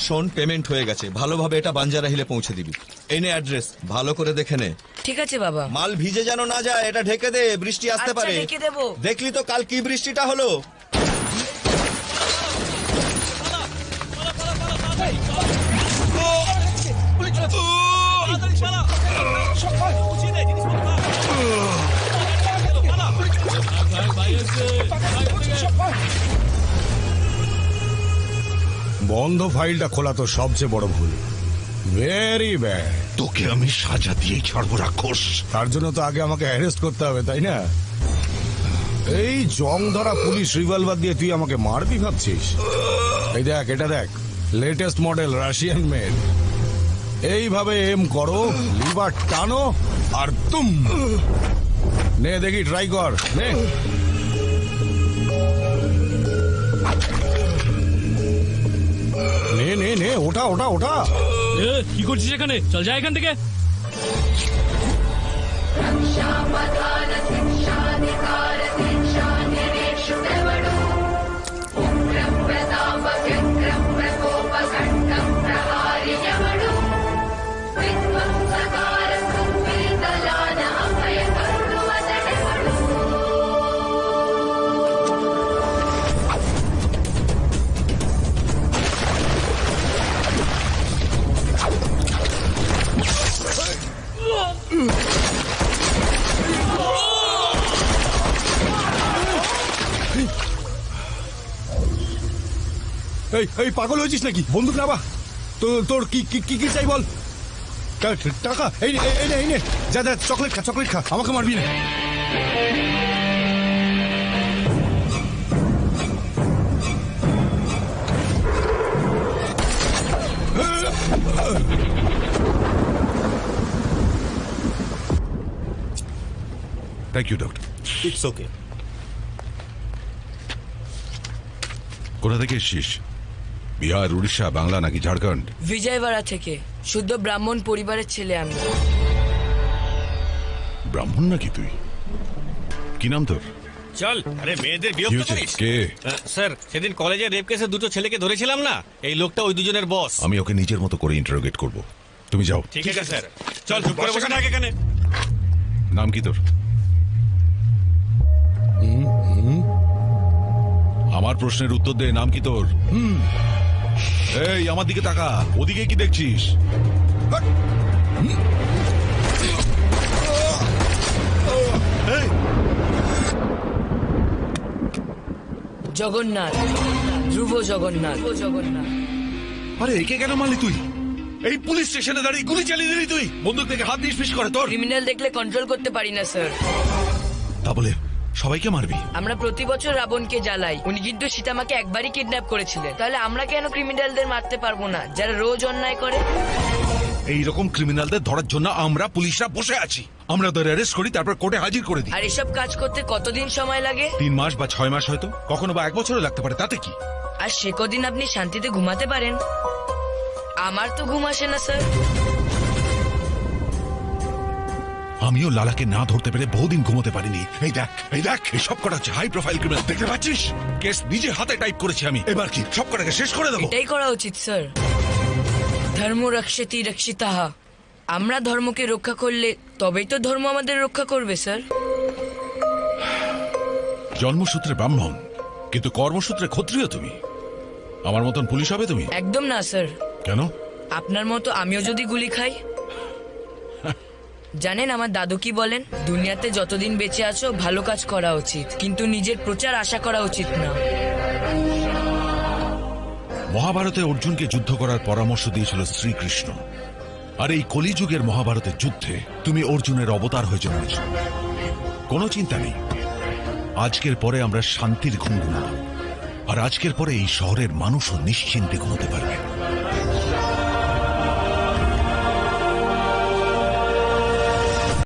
শোন পেমেন্ট হয়ে গেছে। ভালোভাবে এটা বাঞ্জারা হিলে পৌঁছে দিবি। এনে অ্যাড্রেস ভালো করে দেখে নে। ঠিক আছে বাবা। মাল ভিজে যেন না যায় এটা ঢেকে দে বৃষ্টি আসতে আচ্ছা, পারে। দেখলি তো কাল কি বৃষ্টিটা হলো? বন্ধ ফাইলটা খোলা তো সবচেয়ে বড় ভুল। ভেরি ব্যাড তোকে আমি সাজা দিয়েই ছাড়বো রাক্ষস। তার জন্য তো আগে আমাকে অ্যারেস্ট করতে হবে তাই না? এই জং ধরা পুলিশ রিভলভার দিয়ে তুই আমাকে মারবি ভাবছিস? এই দেখ এটা দেখ। লেটেস্ট মডেল রাশিয়ান মেড এইভাবে এম করো লিভার টানো আর তুম। নে দেখি ট্রাই কর। নে। নে নে নে ওটা ওটা ওটা এ, কি করছিস এখানে? চল যা এখান থেকে। এই এই পাগল হয়েছিস নাকি? বন্দুক নাবা তোর তোর কি কি কি কি চাই বল? টাকা এই নে, এই নে এই নে। যা যা চকলেট খা চকলেট খা আমাকে মারবি না। Thank you doctor it's okay কোথা থেকে এসছিস? বিহার উড়িষ্যা বাংলা নাকি ঝাড়খণ্ড? বিজয়বাড়া থেকে। শুদ্ধ ব্রাহ্মণ পরিবারের ছেলে আমি। ব্রাহ্মণ নাকি তুই? কি নাম তোর? চল আরে মেয়েদের বিরক্ত করিস? কে? স্যার সেদিন কলেজে রেপ কেসে দুটো ছেলেকে ধরেছিলাম না? এই লোকটা ওই দুজনের বস। আমি ওকে নিজের মতো করে ইন্টারোগেট করব। তুমি যাও। ঠিক আছে স্যার। চল চুপ করে বসে থাক এখানে। নাম কি তোর? আমার প্রশ্নের উত্তর দে নাম কি তোর? এই আমার দিকে তাকা। ওদিকে কি দেখছিস? জগন্নাথ। ধ্রুব জগন্নাথ। জগন্নাথ। আরে একে কেন মারলি তুই? এই পুলিশ স্টেশনে দাঁড়িয়ে গুলি চালিয়ে দিলি তুই। বন্দুক থেকে হাত ফিস করে তোর। ক্রিমিনাল দেখলে কন্ট্রোল করতে পারি না স্যার তা বলে সবাইকে মারবি। আমরা প্রতি বছর রাবণকে জ্বালাই। উনি কিন্তু সীতামাকে একবারই কিডন্যাপ করেছিলেন। তাহলে আমরা কেন ক্রিমিনালদের মারতে পারব না? যারা রোজ অন্যায় করে। এই রকম ক্রিমিনালদের ধরার জন্য আমরা পুলিশরা বসে আছি। আমরা ওদের অ্যারেস্ট করি তারপর কোর্টে হাজির করে দিই। আর এসব কাজ করতে কতদিন সময় লাগে? তিন মাস বা ছয় মাস হয়তো। কখনো বা এক বছরও লাগতে পারে। তাতে কি? আর সে কদিন আপনি শান্তিতে ঘুমাতে পারেন? আমার তো ঘুম আসে না স্যার। আমিও লালাকে না ধরতে পেরে বহুদিন ঘুমোতে পারিনি। এই দেখ এই দেখ সব কটা হচ্ছে হাই প্রোফাইল ক্রিমিনাল দেখতে পাচ্ছিস? কেস নিজে হাতে টাইপ করেছি আমি। এবার কি? সব কটাকে শেষ করে দেবো। এটাই করা উচিত স্যার ধর্ম রক্ষতি রক্ষিতাহা। আমরা ধর্মকে রক্ষা করলে তবেই তো ধর্ম আমাদের রক্ষা করবে স্যার জন্মসূত্রে ব্রাহ্মণ কিন্তু কর্মসূত্রে ক্ষত্রিয় তুমি। আমার মতন পুলিশ হবে তুমি? একদম না স্যার কেন? আপনার মতো আমিও যদি গুলি খাই জানেন আমার দাদু কি বলেন? দুনিয়াতে যতদিন বেঁচে আছো, ভালো কাজ করা উচিত। কিন্তু নিজের প্রচার আশা করা উচিত না। মহাভারতে অর্জুনকে যুদ্ধ করার পরামর্শ দিয়েছিল শ্রীকৃষ্ণ। আর এই কলিযুগের মহাভারতের যুদ্ধে তুমি অর্জুনের অবতার হয়ে জন্মেছ। কোনো চিন্তা নেই। আজকের পরে আমরা শান্তির ঘুম আর আজকের পরে এই শহরের মানুষও নিশ্চিন্তে ঘুমোতে পারবে।